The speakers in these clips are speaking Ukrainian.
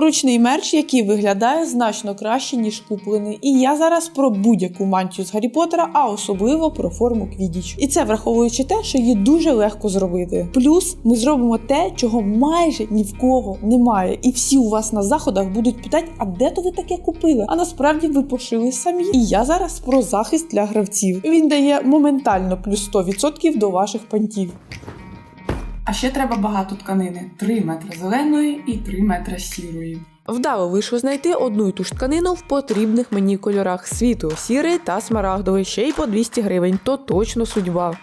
Ручний мерч, який виглядає значно краще, ніж куплений. І я зараз про будь-яку мантію з Гаррі Поттера, а особливо про форму Квідіч. І це враховуючи те, що її дуже легко зробити. Плюс ми зробимо те, чого майже ні в кого немає. І всі у вас на заходах будуть питати, а де то ви таке купили? А насправді ви пошили самі. І я зараз про захист для гравців. Він дає моментально плюс 100% до ваших пантів. А ще треба багато тканини: 3 метри зеленої і 3 метри сірої. Вдало вийшло знайти одну й ту ж тканину в потрібних мені кольорах світло, сірий та смарагдовий, ще й по 200 гривень, то точно судьба.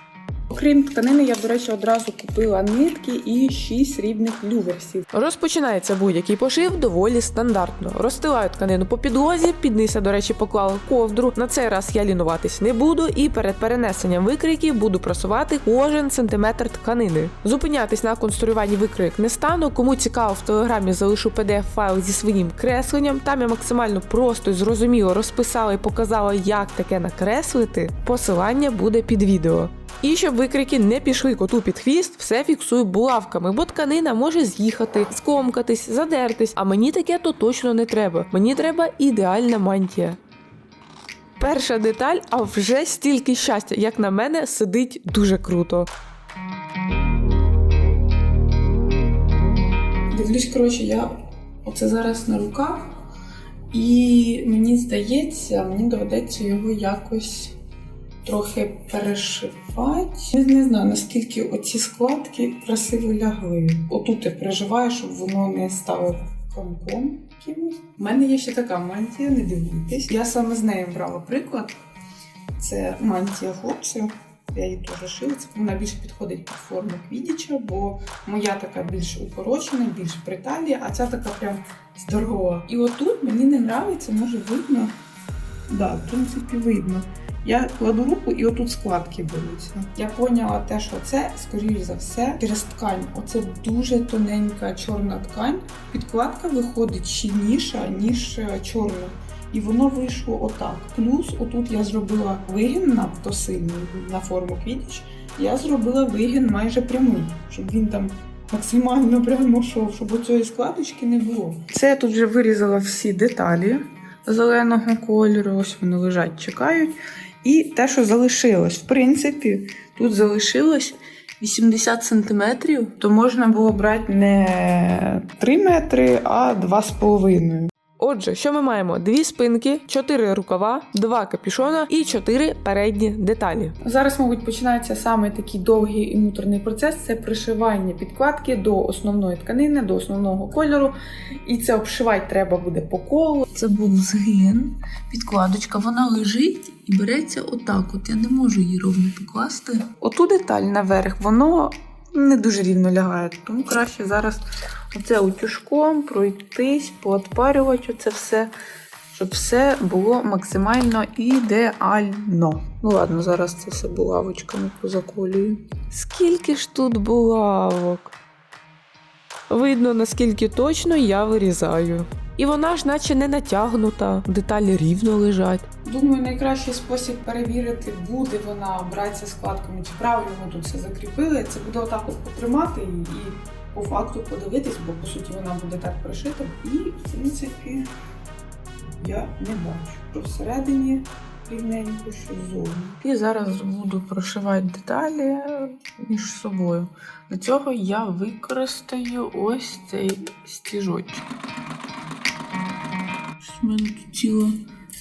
Окрім тканини, я, до речі, одразу купила нитки і 6 срібних люверсів. Розпочинається будь-який пошив доволі стандартно. Розстилаю тканину по підлозі, під низ я, до речі, поклала ковдру. На цей раз я лінуватись не буду, і перед перенесенням викрійки буду просувати кожен сантиметр тканини. Зупинятись на конструюванні викрійок не стану. Кому цікаво, в телеграмі залишу pdf файл зі своїм кресленням. Там я максимально просто і зрозуміло розписала і показала, як таке накреслити. Посилання буде під відео. І щоб викрики не пішли коту під хвіст, все фіксую булавками, бо тканина може з'їхати, скомкатись, задертись. А мені таке то точно не треба. Мені треба ідеальна мантія. Перша деталь, а вже стільки щастя, як на мене, сидить дуже круто. Дивлюсь, коротше, я оце зараз на руках, і мені здається, мені доведеться його якось трохи перешивати. Я не знаю, наскільки оці складки красиво лягли. Отут я переживаю, щоб воно не стало комком якимось. У мене є ще така мантія, не дивуйтесь. Я саме з нею брала приклад. Це мантія хлопців. Я її теж шила. Вона більше підходить під форму квідіча, бо моя така більш укорочена, більш при талії, а ця така прям здорова. І отут мені не нравиться, може видно. Да, в принципі, видно. Я кладу руку і отут складки беруться. Я поняла те, що це, скоріш за все, через ткань. Оце дуже тоненька чорна ткань. Підкладка виходить щільніша, ніж е, чорна. І воно вийшло отак. Плюс отут я зробила вигін надто сильний на форму квітіч. Я зробила вигін майже прямий, щоб він там максимально прямо йшов, щоб у цієї складочки не було. Це я тут вже вирізала всі деталі зеленого кольору. Ось вони лежать, чекають. І те, що залишилось. В принципі, тут залишилось 80 сантиметрів, то можна було брати не 3 метри, а 2,5. Отже, що ми маємо? Дві спинки, чотири рукава, два капюшона і чотири передні деталі. Зараз, мабуть, починається саме такий довгий і муторний процес це пришивання підкладки до основної тканини, до основного кольору. І це обшивати треба буде по колу. Це був згин, підкладочка, вона лежить і береться отак. От я не можу її ровно покласти. Оту деталь наверх, воно не дуже рівно лягає, тому краще зараз оце утюжком пройтись, поотпарювати оце все, щоб все було максимально ідеально. Ну ладно, зараз це все булавочками позаколюю. Скільки ж тут булавок? Видно, наскільки точно я вирізаю. І вона ж наче не натягнута, деталі рівно лежать. Думаю, найкращий спосіб перевірити, буде вона братися складками, чи правильно ми тут все закріпили. Це буде отак от потримати її і по факту подивитись, бо по суті вона буде так пришита. І, в принципі, я не бачу, що всередині рівненько, що ззовні. І зараз буду прошивати деталі між собою. Для цього я використаю ось цей стіжочок. У мене тут ціла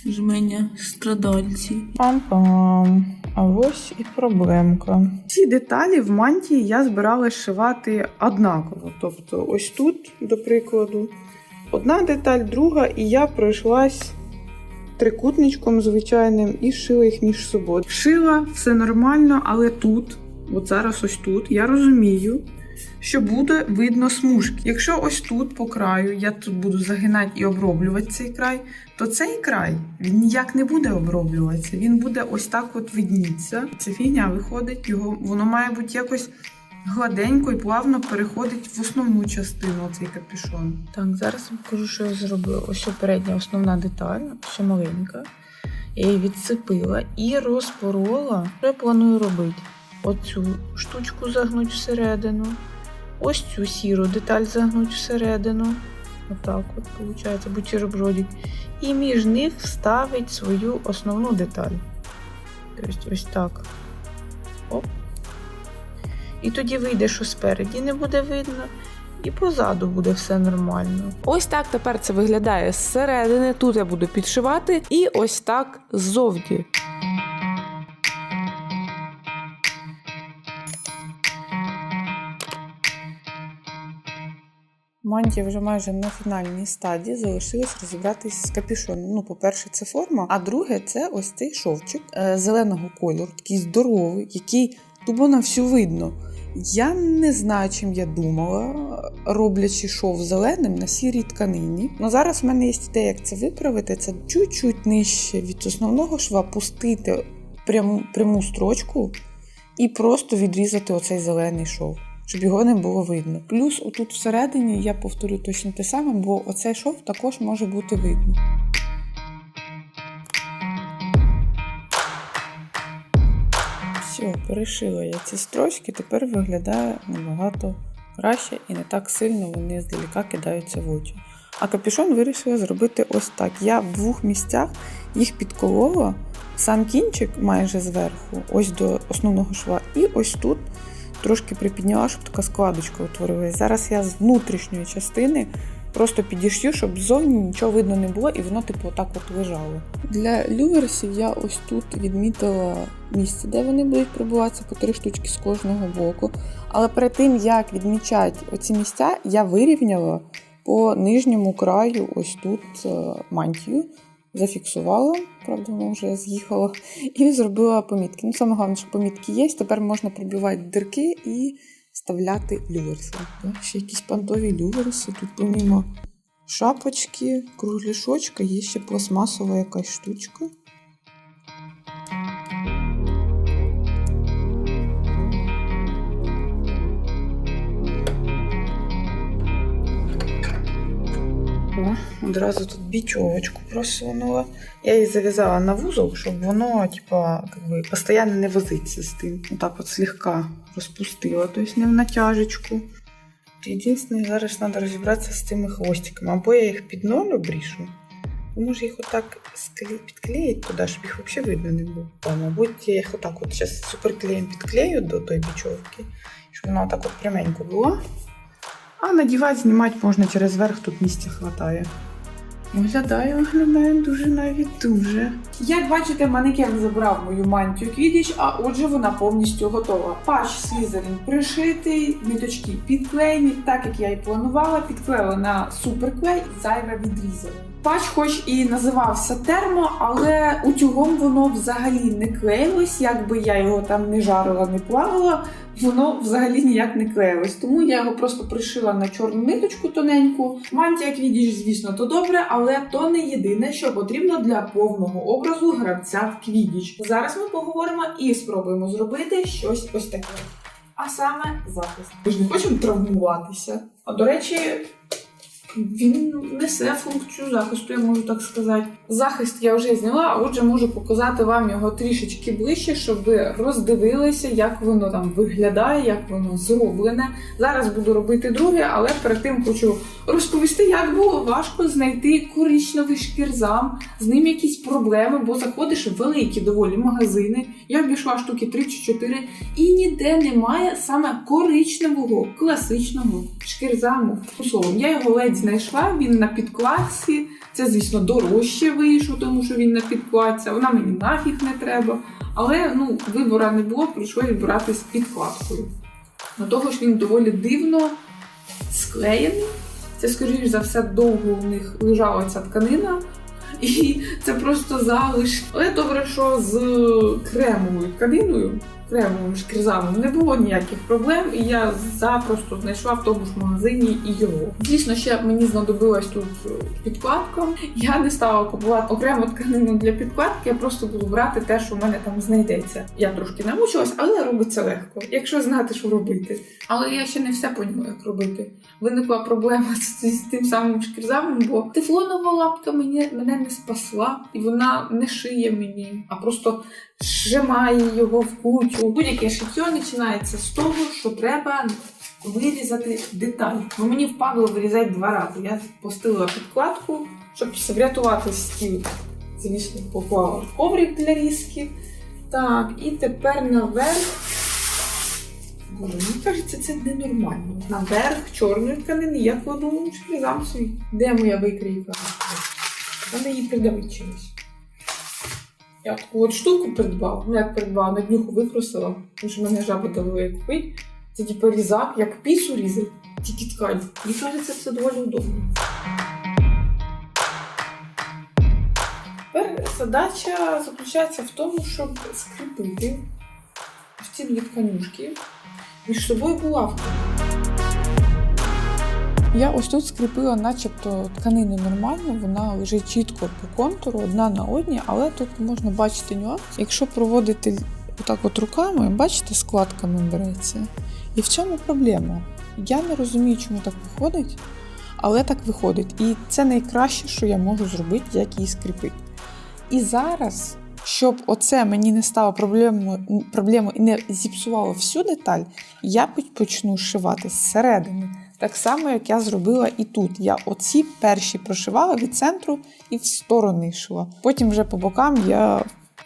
жменя страдальці. Пам-пам. А ось і проблемка. Ці деталі в мантії я збиралась шивати однаково. Тобто, ось тут, до прикладу, одна деталь, друга, і я пройшлась трикутничком звичайним і шила їх між собою. Шила все нормально, але тут, от зараз ось тут, я розумію, що буде видно смужки. Якщо ось тут по краю я тут буду загинати і оброблювати цей край, то цей край він ніяк не буде оброблюватися. Він буде ось так от видніться. Ця фігня виходить, його воно має бути якось гладенько і плавно переходить в основну частину цей капюшон. Так, зараз я покажу, що я зробила. Ось передня основна деталь, ще маленька. Я її відсипила і розпорола. Що я планую робити? Оцю штучку загнуть всередину. Ось цю сіру деталь загнуть всередину. Отак от виходить бутербродик. І між них вставить свою основну деталь. Тобто ось так. Оп. І тоді вийде, що спереді не буде видно, і позаду буде все нормально. Ось так тепер це виглядає зсередини. Тут я буду підшивати, і ось так ззовні. Мантія вже майже на фінальній стадії залишилось розібратись з капюшоном. Ну, по-перше, це форма, а друге, це ось цей шовчик е, зеленого кольору, такий здоровий, який тупо на всю видно. Я не знаю, чим я думала, роблячи шов зеленим на сірій тканині. Ну зараз в мене є ідея, як це виправити. Це чуть-чуть нижче від основного шва пустити пряму, пряму строчку і просто відрізати оцей зелений шов щоб його не було видно. Плюс отут всередині я повторю точно те саме, бо оцей шов також може бути видно. Все, перешила я ці строчки, тепер виглядає набагато краще і не так сильно вони здалека кидаються в очі. А капюшон вирішила зробити ось так. Я в двох місцях їх підколола, сам кінчик майже зверху, ось до основного шва, і ось тут трошки припідняла, щоб така складочка утворилась. Зараз я з внутрішньої частини просто підішью, щоб ззовні нічого видно не було, і воно, типу, отак от лежало. Для люверсів я ось тут відмітила місце, де вони будуть пробуватися по три штучки з кожного боку. Але перед тим, як відмічати оці місця, я вирівняла по нижньому краю ось тут е, мантію. Зафіксувала, правда, вона вже з'їхала, і зробила помітки. Ну, саме головне, що помітки є. Тепер можна пробивати дирки і вставляти люверси. Ще якісь понтові люверси. Тут помімо шапочки, кругляшочка, є ще пластмасова якась штучка. О, одразу тут бічовочку просунула. Я її зав'язала на вузол, щоб воно, типа, постійно не возиться з тим. Отак от слегка розпустила, тобто не в натяжечку. Єдине, зараз треба розібратися з цими хвостиками. Або я їх під ноль обрішу, може їх отак підклеїти туди, щоб їх взагалі видно не було. Мабуть, я їх отак от зараз суперклеєм підклею до тої бічовки, щоб вона отак от пряменько була. А надівати, знімати можна через верх, тут місця хватає. Виглядає, виглядає дуже навіть дуже. Як бачите, манекен забрав мою мантію квідіч, а отже вона повністю готова. Патч слізерін пришитий, ниточки підклеєні, так як я і планувала, підклеїла на суперклей зайве відрізала. Патч, хоч і називався термо, але утюгом воно взагалі не клеїлось, якби я його там не жарила, не плавала воно взагалі ніяк не клеїлось. Тому я його просто пришила на чорну ниточку тоненьку. Мантія квідіч, звісно, то добре, але то не єдине, що потрібно для повного образу гравця в квідіч. Зараз ми поговоримо і спробуємо зробити щось ось таке. А саме захист. Ми ж не хочемо травмуватися. А до речі. Він несе функцію захисту, я можу так сказати. Захист я вже зняла, а отже можу показати вам його трішечки ближче, щоб ви роздивилися, як воно там виглядає, як воно зроблене. Зараз буду робити друге, але перед тим хочу розповісти, як було важко знайти коричневий шкірзам. З ним якісь проблеми, бо заходиш в великі доволі магазини. Я обійшла штуки 3 чи 4, і ніде немає саме коричневого класичного шкірзаму. Словом, я його ледь знайшла. Він на підкладці. Це, звісно, дорожче вийшло, тому що він на підкладці. Вона мені нафіг не треба. Але ну, вибора не було, прийшлося брати з підкладкою. До того ж, він доволі дивно склеєний. Це, скоріш за все, довго в них лежала ця тканина. І це просто залиш. Але добре, що з кремовою тканиною, кремовим шкірзамом не було ніяких проблем, і я запросто знайшла в тому ж магазині і його. Звісно, ще мені знадобилась тут е, підкладка. Я не стала купувати окрему тканину для підкладки, я просто буду брати те, що в мене там знайдеться. Я трошки намучилась, але робиться легко, якщо знати, що робити. Але я ще не все поняла, як робити. Виникла проблема з, з тим самим шкірзамом, бо тефлонова лапка мені, мене не спасла, і вона не шиє мені, а просто зжимає його в кучу. Будь-яке шиття починається з того, що треба вирізати деталь. Бо мені впадло вирізати два рази. Я постелила підкладку, щоб врятувати стіл. Звісно, поклала коврик для різки. Так, і тепер наверх. Боже, мені кажеться, це ненормально. Наверх чорної тканини я кладу шкрізам свій. Де моя викрійка? Треба її придавити чимось. Я таку от штуку придбала, ну як придбала, на днюху викрусила, тому що мене жаба дали купити. Це типу різак, як пісу різати, тільки ткань. Мені кажеться, це доволі удобно. Тепер задача заключається в тому, щоб скріпити ці дві тканюшки між собою булавкою. Я ось тут скріпила, начебто тканину нормально, вона лежить чітко по контуру, одна на одній, але тут можна бачити нюанс. Якщо проводити отак от руками, бачите, складками береться. І в цьому проблема. Я не розумію, чому так виходить, але так виходить. І це найкраще, що я можу зробити, як її скріпити. І зараз, щоб оце мені не стало проблемою, проблемою і не зіпсувало всю деталь, я почну шивати зсередини. Так само, як я зробила і тут. Я оці перші прошивала від центру і в сторони йшла. Потім вже по бокам я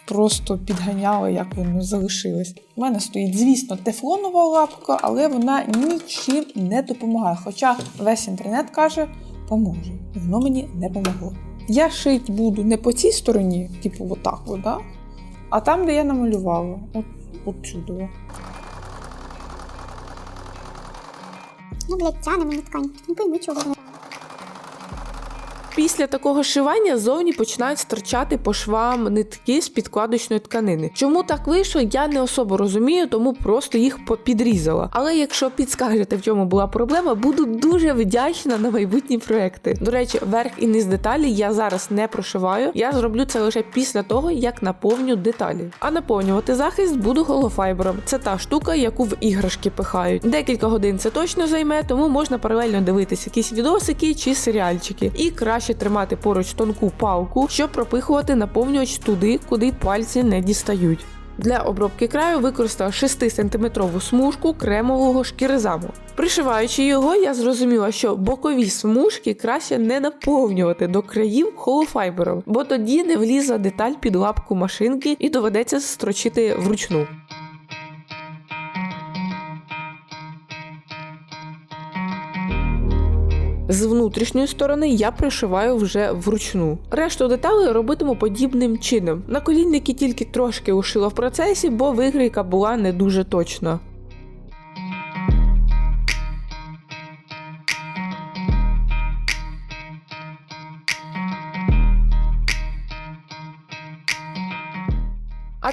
просто підганяла, як воно залишилось. У мене стоїть, звісно, тефлонова лапка, але вона нічим не допомагає. Хоча весь інтернет каже, поможе. Воно мені не помогло. Я шить буду не по цій стороні, типу отак, от, да? а там, де я намалювала. От, от сюди. Ну, блядь, тяне мені ткань. Не пойми, чого. Після такого шивання зовні починають стирчати по швам нитки з підкладочної тканини. Чому так вийшло, я не особо розумію, тому просто їх попідрізала. Але якщо підскажете, в чому була проблема, буду дуже вдячна на майбутні проекти. До речі, верх і низ деталі я зараз не прошиваю. Я зроблю це лише після того, як наповню деталі. А наповнювати захист буду голофайбером. Це та штука, яку в іграшки пихають. Декілька годин це точно займе, тому можна паралельно дивитися якісь відосики чи серіальчики. І краще тримати поруч тонку палку, щоб пропихувати наповнювач туди, куди пальці не дістають. Для обробки краю використала 6-сантиметрову смужку кремового шкіризаму. Пришиваючи його, я зрозуміла, що бокові смужки краще не наповнювати до країв холофайбером, бо тоді не влізла деталь під лапку машинки і доведеться строчити вручну. З внутрішньої сторони я пришиваю вже вручну. Решту деталей робитиму подібним чином. Наколінники тільки трошки ушила в процесі, бо вигрійка була не дуже точна.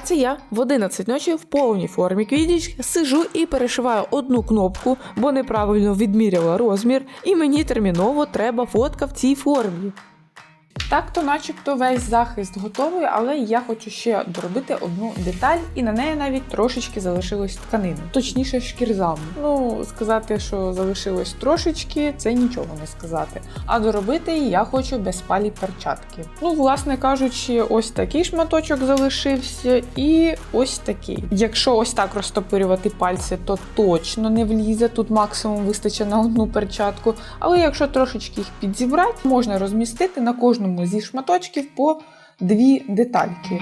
А це я в 11 ночі в повній формі квідіч сижу і перешиваю одну кнопку, бо неправильно відміряла розмір, і мені терміново треба фотка в цій формі. Так, то начебто весь захист готовий, але я хочу ще доробити одну деталь, і на неї навіть трошечки залишилось тканини, точніше шкірзаму. Ну, сказати, що залишилось трошечки, це нічого не сказати. А доробити я хочу безпалі перчатки. Ну, власне кажучи, ось такий шматочок залишився, і ось такий. Якщо ось так розтопирювати пальці, то точно не влізе. Тут максимум вистачить на одну перчатку. Але якщо трошечки їх підзібрати, можна розмістити на кожному зі шматочків по дві детальки.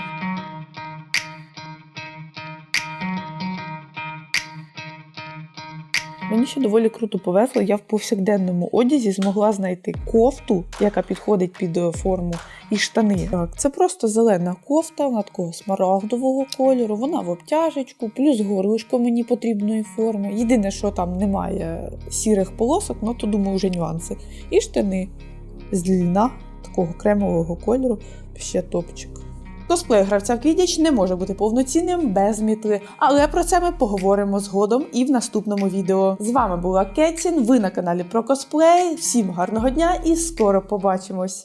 Мені ще доволі круто повезло. Я в повсякденному одязі змогла знайти кофту, яка підходить під е, форму, і штани. Так, це просто зелена кофта, вона такого смарагдового кольору. Вона в обтяжечку, плюс горлишко мені потрібної форми. Єдине, що там немає сірих полосок, ну то думаю, вже нюанси. І штани з льна, такого кремового кольору, ще топчик. Косплей гравця Квідіч не може бути повноцінним без мітли, але про це ми поговоримо згодом і в наступному відео. З вами була Кетсін. Ви на каналі про косплей. Всім гарного дня і скоро побачимось!